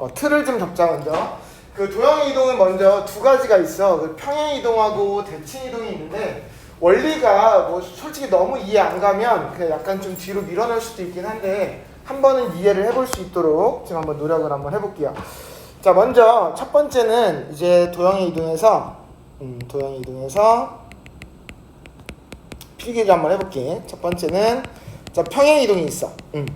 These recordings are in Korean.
어, 틀을 좀 잡자 먼저. 그 도형의 이동은 먼저 두 가지가 있어. 그 평행 이동하고 대칭 이동이 있는데 원리가 뭐 솔직히 너무 이해 안 가면 그냥 약간 좀 뒤로 밀어낼 수도 있긴 한데 한 번은 이해를 해볼 수 있도록 지금 한번 노력을 한번 해볼게요. 자 먼저 첫 번째는 이제 도형의 이동에서 음, 도형의 이동에서 필기를 한번 해볼게. 첫 번째는 자 평행 이동이 있어. 음.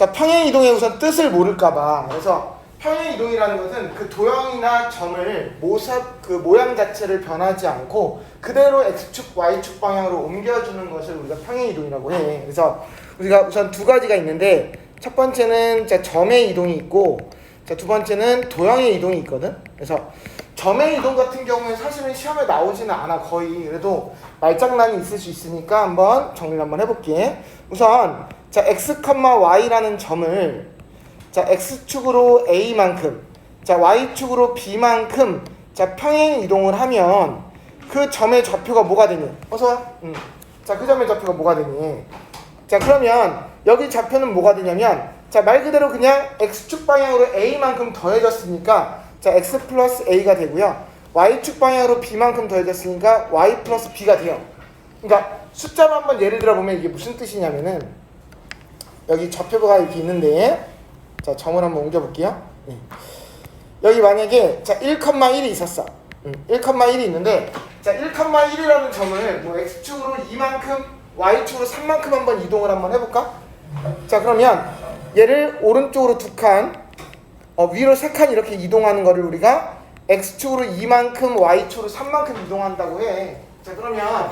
자 평행 이동의 우선 뜻을 모를까봐 그래서 평행 이동이라는 것은 그 도형이나 점을 모습 그 모양 자체를 변하지 않고 그대로 x축 y축 방향으로 옮겨주는 것을 우리가 평행 이동이라고 해. 그래서 우리가 우선 두 가지가 있는데 첫 번째는 자 점의 이동이 있고 자 두 번째는 도형의 이동이 있거든. 그래서 점의 이동 같은 경우에 사실은 시험에 나오지는 않아 거의 그래도 말장난이 있을 수 있으니까 한번 정리를 한번 해볼게. 우선 자 x, y라는 점을 자 x축으로 a만큼 자 y축으로 b만큼 자 평행 이동을 하면 그 점의 좌표가 뭐가 되니? 어서 와. 음. 자 그 점의 좌표가 뭐가 되니? 자 그러면 여기 좌표는 뭐가 되냐면 자 말 그대로 그냥 x축 방향으로 a만큼 더해졌으니까 자 x 플러스 a가 되고요 y축 방향으로 b만큼 더해졌으니까 y 플러스 b가 돼요 그러니까 숫자로 한번 예를 들어 보면 이게 무슨 뜻이냐면은 여기 좌표가 이렇게 있는데 자 점을 한번 옮겨볼게요 네. 여기 만약에 자 1,1이 있었어 음, 1,1이 있는데 자 1,1이라는 점을 뭐 x축으로 2만큼 y축으로 3만큼 한번 이동을 한번 해볼까? 자 그러면 얘를 오른쪽으로 두 칸, 어, 위로 세 칸 이렇게 이동하는 거를 우리가 x축으로 2만큼 y축으로 3만큼 이동한다고 해. 자 그러면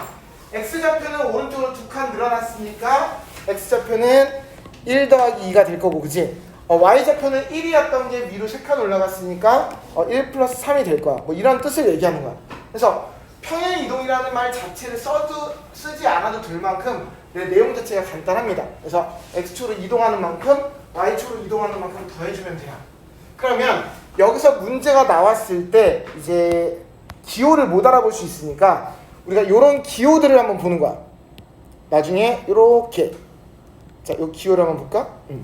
x 좌표는 오른쪽으로 두 칸 늘어났으니까 x 좌표는 1 더하기 2가 될 거고 그지? 어, y 좌표는 1이었던 게 위로 세칸 올라갔으니까 어, 1 플러스 3이 될 거야. 뭐 이런 뜻을 얘기하는 거야. 그래서 평행 이동이라는 말 자체를 써도 쓰지 않아도 될 만큼 내 내용 자체가 간단합니다. 그래서 x축으로 이동하는 만큼 y축으로 이동하는 만큼 더해주면 돼요. 그러면 여기서 문제가 나왔을 때 이제 기호를 못 알아볼 수 있으니까 우리가 이런 기호들을 한번 보는 거야. 나중에 이렇게 자, 요 기호를 한번 볼까? 음.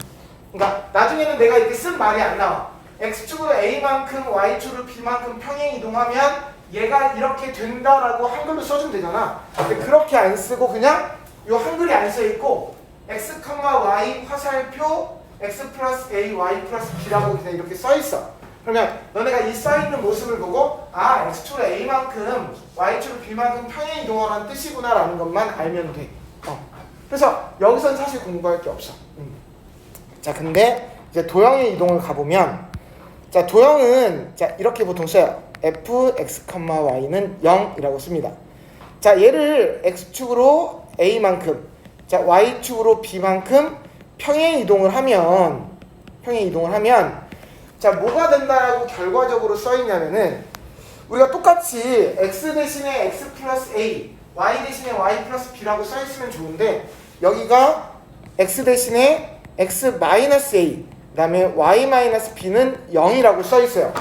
그러니까 나중에는 내가 이렇게 쓴 말이 안 나와. x축으로 a만큼 y축으로 b만큼 평행 이동하면 얘가 이렇게 된다라고 한글로 써주면 되잖아. 근데 그렇게 안 쓰고 그냥 요 한글이 안 써 있고 x, y 화살표 x 플러스 a, y 플러스 b라고 그냥 이렇게 써 있어. 그러면 너네가 이 써 있는 모습을 보고 아 x축으로 a만큼 y축으로 b만큼 평행 이동하라는 뜻이구나라는 것만 알면 돼. 어. 그래서 여기선 사실 공부할 게 없어. 음. 자 근데 이제 도형의 이동을 가보면 자 도형은 자 이렇게 보통 써요. f x, y는 0이라고 씁니다. 자 얘를 x축으로 a만큼 자 y축으로 b만큼 평행 이동을 하면 평행 이동을 하면 자 뭐가 된다라고 결과적으로 써 있냐면은 우리가 똑같이 x 대신에 x 플러스 a, y 대신에 y 플러스 b라고 써 있으면 좋은데 여기가 x 대신에 x 마이너스 a 그 다음에 y 마이너스 b는 0이라고 써 있어요.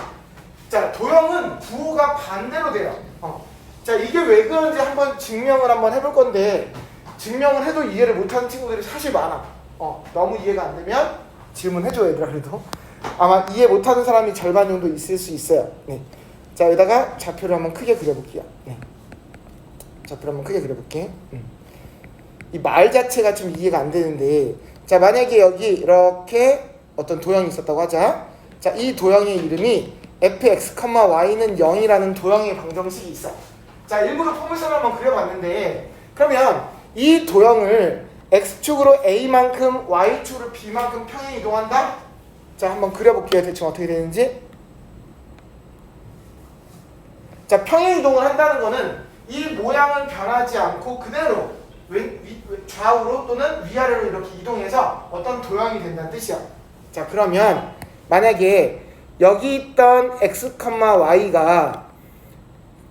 자 도형은 부호가 반대로 돼요. 어. 자 이게 왜 그런지 한번 증명을 한번 해볼 건데 증명을 해도 이해를 못하는 친구들이 사실 많아. 어 너무 이해가 안 되면 질문해줘 얘들아 그래도 아마 이해 못하는 사람이 절반 정도 있을 수 있어요. 네. 자 여기다가 좌표를 한번 크게 그려볼게요. 네. 좌표를 한번 크게 그려볼게. 음. 이말 자체가 좀 이해가 안 되는데 자 만약에 여기 이렇게 어떤 도형이 있었다고 하자. 자이 도형의 이름이 fx, y는 0이라는 도형의 방정식이 있어. 자 일부러 포물선을 한번 그려봤는데 그러면 이 도형을 x축으로 a만큼 y축으로 b만큼 평행 이동한다? 자 한번 그려볼게요. 대충 어떻게 되는지. 자 평행 이동을 한다는 거는 이 모양은 변하지 않고 그대로 왼, 위, 좌우로 또는 위아래로 이렇게 이동해서 어떤 도형이 된다는 뜻이야. 자 그러면 만약에 여기 있던 x, y가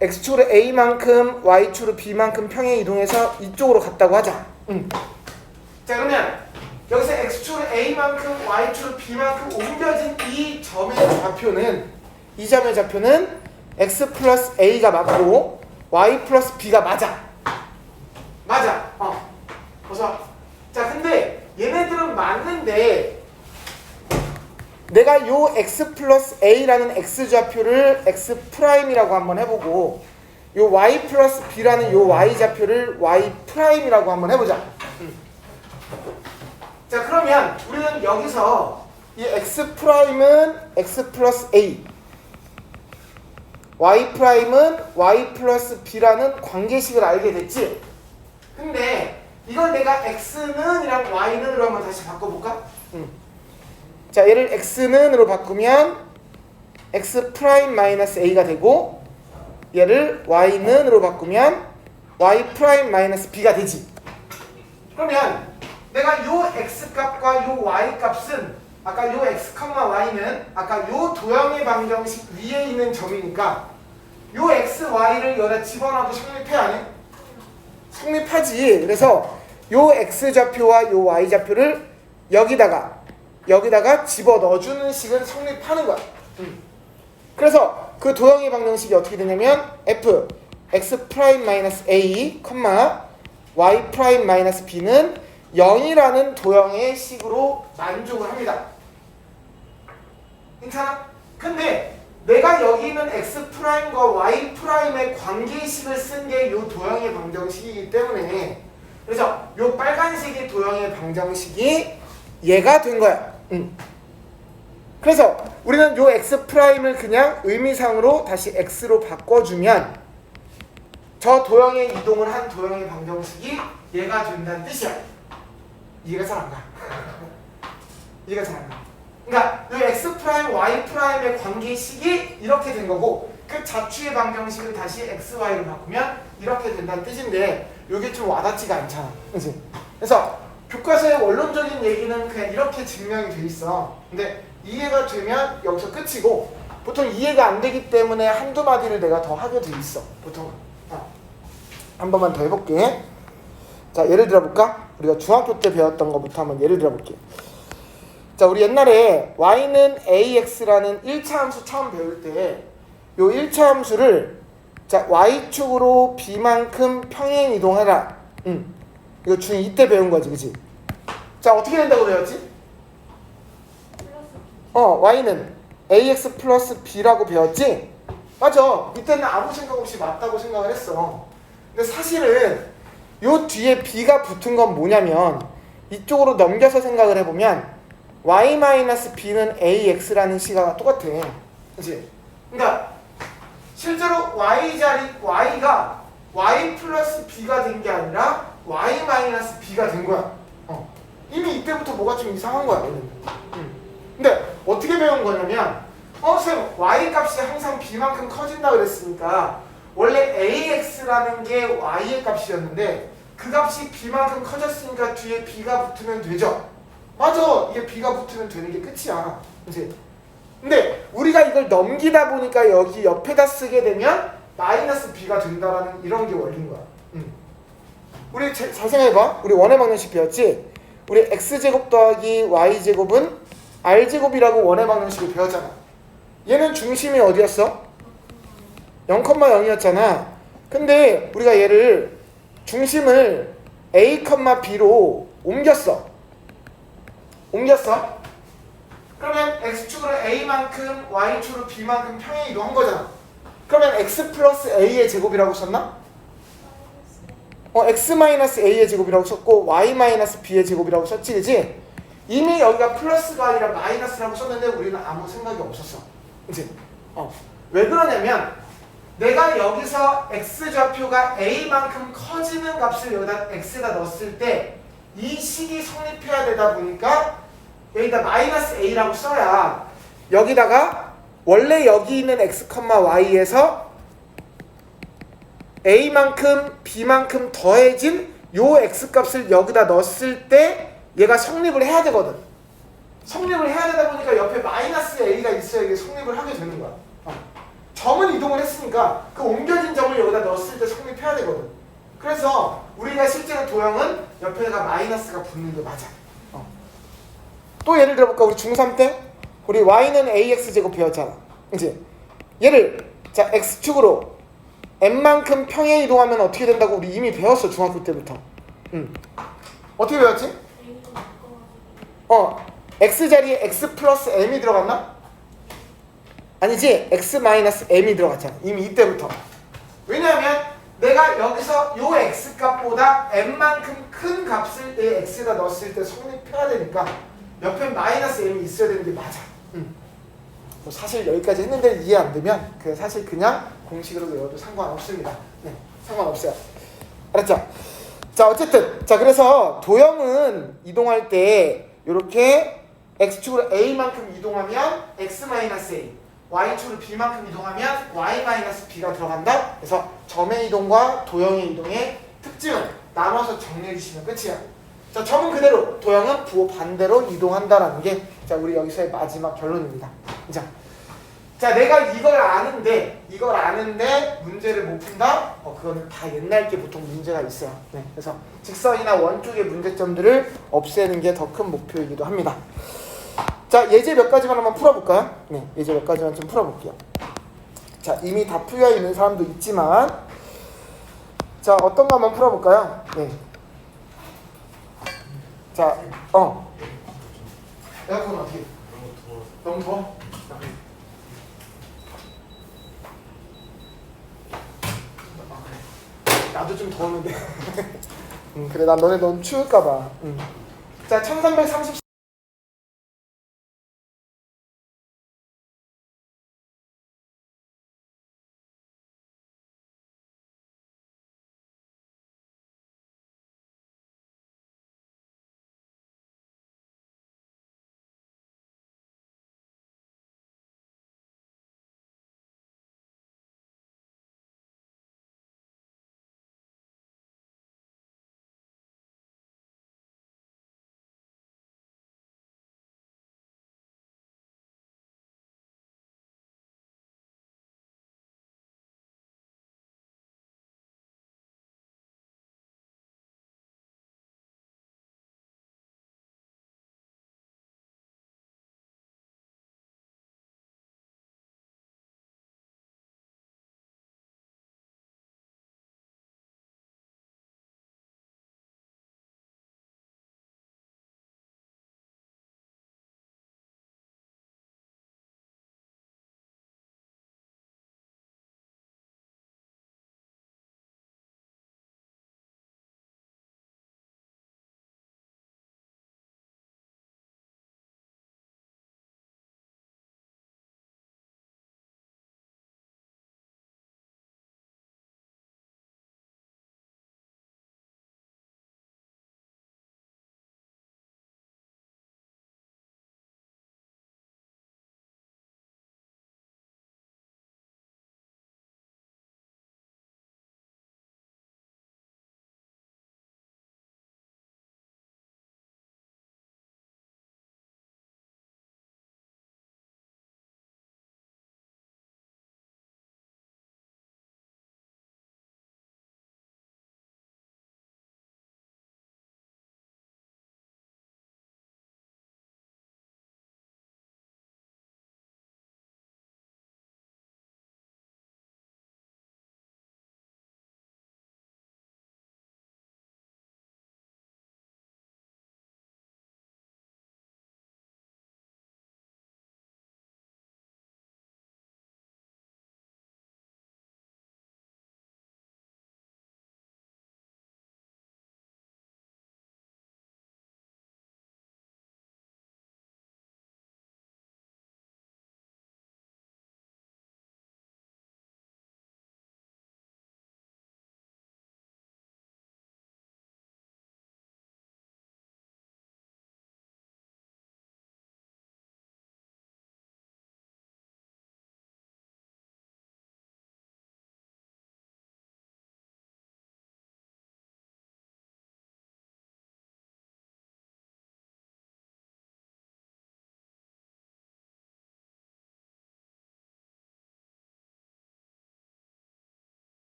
x축으로 a만큼 y축으로 b만큼 평행 이동해서 이쪽으로 갔다고 하자. 응. 자 그러면 여기서 x축으로 a만큼 y축으로 b만큼 옮겨진 이 점의 좌표는 이 점의 좌표는 x 플러스 a가 맞고 y 플러스 b가 맞아. 맞아. 어. 그래서 자 근데 얘네들은 맞는데 내가 요 x 플러스 a라는 x 좌표를 x 프라임이라고 한번 해보고 요 y 플러스 b라는 요 y 좌표를 y 프라임이라고 한번 해보자. 음. 자 그러면 우리는 여기서 이 x 프라임은 x 플러스 a, y 프라임은 y 플러스 b라는 관계식을 알게 됐지. 근데 이걸 내가 x는 이랑 y는으로 한번 다시 바꿔볼까? 음. 자 얘를 x는으로 바꾸면 x 프라임 마이너스 a가 되고 얘를 y는으로 바꾸면 y 프라임 마이너스 b가 되지. 그러면 내가 요 x 값과 요 y 값은 아까 요 x, y는 아까 요 도형의 방정식 위에 있는 점이니까 요 x, y를 여기다 집어넣어도 성립해 안 해? 성립하지. 그래서 요 x 좌표와 요 y 좌표를 여기다가 여기다가 집어 넣어주는 식은 성립하는 거야. 음. 그래서 그 도형의 방정식이 어떻게 되냐면 f x 프라임 마이너스 a, y 프라임 마이너스 b는 0이라는 도형의 식으로 만족을 합니다. 괜찮아? 근데 내가 여기 있는 x 프라임과 y 프라임의 관계식을 쓴 게 이 도형의 방정식이기 때문에 그래서 이 빨간색의 도형의 방정식이 얘가 된 거야. 음. 그래서 우리는 이 x 프라임을 그냥 의미상으로 다시 x로 바꿔주면 저 도형의 이동을 한 도형의 방정식이 얘가 된다는 뜻이야. 이해가 잘 안 가. 이해가 잘 안 가. 그러니까 이 x 프라임, y 프라임의 관계식이 이렇게 된 거고 그 자추의 방정식을 다시 x, y로 바꾸면 이렇게 된다는 뜻인데 이게 좀 와닿지가 않잖아. 그치? 그래서 교과서의 원론적인 얘기는 그냥 이렇게 증명이 돼 있어. 근데 이해가 되면 여기서 끝이고 보통 이해가 안 되기 때문에 한두 마디를 내가 더 하게 돼 있어. 보통은. 어. 한 번만 더 해볼게. 자, 예를 들어볼까? 우리가 중학교 때 배웠던 것부터 한번 예를 들어볼게. 자, 우리 옛날에 y는 ax라는 1차 함수 처음 배울 때 요 1차 함수를 자, y축으로 b만큼 평행 이동해라. 응. 이거 중2 때 배운 거지, 그치? 자, 어떻게 된다고 배웠지? 어, y는 ax 플러스 b라고 배웠지? 맞아. 이때는 아무 생각 없이 맞다고 생각을 했어. 근데 사실은 요 뒤에 b가 붙은 건 뭐냐면 이쪽으로 넘겨서 생각을 해보면 y-b는 ax라는 시가가 똑같아. 그치? 그러니까 실제로 y 자리 y가 y 플러스 b가 된 게 아니라 y 마이너스 b가 된 거야. 어. 이미 이때부터 뭐가 좀 이상한 거야. 얘는. 음. 근데 어떻게 배운 거냐면 어, 쌤 y 값이 항상 b만큼 커진다 그랬으니까 원래 ax라는 게 y의 값이었는데 그 값이 b만큼 커졌으니까 뒤에 b가 붙으면 되죠. 맞아. 이게 b가 붙으면 되는 게 끝이야. 이제 근데 우리가 이걸 넘기다 보니까 여기 옆에다 쓰게 되면 마이너스 b가 된다라는 이런 게 원리인 거야. 음. 우리 제, 잘 생각해봐. 우리 원의 방정식 배웠지? 우리 x제곱 더하기 y제곱은 r제곱이라고 원의 방정식을 배웠잖아. 얘는 중심이 어디였어? 0,0이었잖아. 근데 우리가 얘를 중심을 a, b로 옮겼어. 옮겼어? 그러면 x축으로 a만큼 y축으로 b만큼 평행 이동한 거잖아. 그러면 x 플러스 a의 제곱이라고 썼나? 어, x 마이너스 a의 제곱이라고 썼고 y 마이너스 b의 제곱이라고 썼지, 그지? 이미 여기가 플러스가 아니라 마이너스라고 썼는데 우리는 아무 생각이 없었어. 이제 어. 왜 그러냐면 내가 여기서 x 좌표가 a만큼 커지는 값을 여기다 x에다 넣었을 때 이 식이 성립해야 되다 보니까 여기다 마이너스 a라고 써야 여기다가 원래 여기 있는 x, y에서 a만큼 b만큼 더해진 요 x 값을 여기다 넣었을 때 얘가 성립을 해야 되거든. 성립을 해야 되다 보니까 옆에 마이너스 a가 있어야 이게 성립을 하게 되는 거야. 어. 점은 이동을 했으니까 그 옮겨진 점을 여기다 넣었을 때 성립해야 되거든. 그래서 우리가 실제로 도형은 옆에가 마이너스가 붙는 게 맞아. 어. 또 예를 들어볼까? 우리 중3 때 우리 y는 ax 제곱 배웠잖아. 그지? 얘를 자 x축으로 n만큼 평행 이동하면 어떻게 된다고 우리 이미 배웠어 중학교 때부터. 음. 어떻게 배웠지? 어 x 자리에 x 플러스 m이 들어갔나? 아니지 x 마이너스 m이 들어갔잖아 이미 이때부터 왜냐하면 내가 여기서 요 x 값보다 m만큼 큰 값을 내 x에다 넣었을 때 성립해야 되니까 옆에 마이너스 m이 있어야 되는 게 맞아. 음. 뭐 사실 여기까지 했는데 이해 안 되면 그 사실 그냥 공식으로 외워도 상관없습니다. 네 상관없어요. 알았죠? 자 어쨌든. 자 그래서 도형은 이동할 때 이렇게 x축으로 a만큼 이동하면 x 마이너스 a y축으로 b만큼 이동하면 y 마이너스 b가 들어간다. 그래서 점의 이동과 도형의 이동의 특징을 나눠서 정리해 주시면 끝이야 자 점은 그대로 도형은 부호 반대로 이동한다라는 게 자 우리 여기서의 마지막 결론입니다 자, 자 내가 이걸 아는데 이걸 아는데 문제를 못 푼다? 어 그거는 다 옛날 게 보통 문제가 있어요. 네, 그래서 직선이나 원 쪽의 문제점들을 없애는 게 더 큰 목표이기도 합니다. 자 예제 몇 가지만 한번 풀어 볼까요? 네, 예제 몇 가지만 좀 풀어 볼게요. 자 이미 다 풀려 있는 사람도 있지만 자 어떤 거 한번 풀어 볼까요? 네. 자, 어. 에어컨 어떻게? 너무 더워? 나도 좀 더웠는데. 음, 그래, 난 너네 너무 추울까봐. 음. 자, 1330.